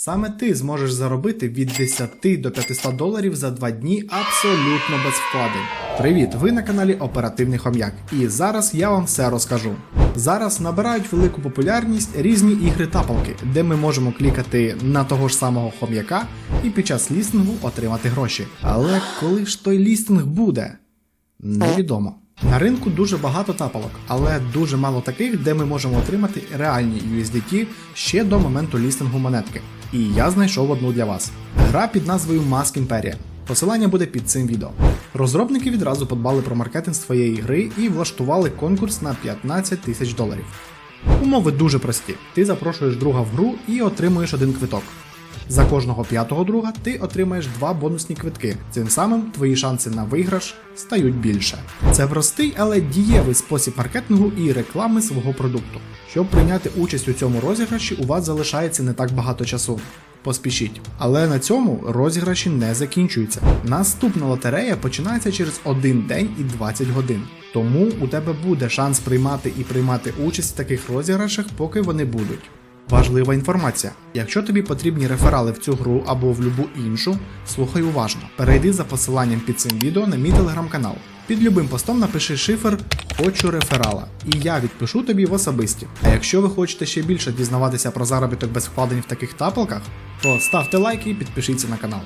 Саме ти зможеш заробити від 10 до 500 доларів за 2 дні абсолютно без вкладень. Привіт! Ви на каналі Оперативний Хом'як, і зараз я вам все розкажу. Зараз набирають велику популярність різні ігри-тапалки, де ми можемо клікати на того ж самого хом'яка і під час лістингу отримати гроші. Але коли ж той лістинг буде? Невідомо. На ринку дуже багато тапалок, але дуже мало таких, де ми можемо отримати реальні USDT ще до моменту лістингу монетки. І я знайшов одну для вас. Гра під назвою Mask Imperia. Посилання буде під цим відео. Розробники відразу подбали про маркетинг своєї гри і влаштували конкурс на 15 тисяч доларів. Умови дуже прості: ти запрошуєш друга в гру і отримуєш один квиток. За кожного п'ятого друга ти отримаєш два бонусні квитки. Цим самим твої шанси на виграш стають більше. Це простий, але дієвий спосіб маркетингу і реклами свого продукту. Щоб прийняти участь у цьому розіграші, у вас залишається не так багато часу. Поспішіть. Але на цьому розіграші не закінчуються. Наступна лотерея починається через 1 день і 20 годин. Тому у тебе буде шанс приймати і приймати участь в таких розіграшах, поки вони будуть. Важлива інформація. Якщо тобі потрібні реферали в цю гру або в любу іншу, слухай уважно. Перейди за посиланням під цим відео на мій телеграм-канал. Під любим постом напиши шифр Хочу реферала, і я відпишу тобі в особисті. А якщо ви хочете ще більше дізнаватися про заробіток без вкладень в таких тапалках, то ставте лайки і підпишіться на канал.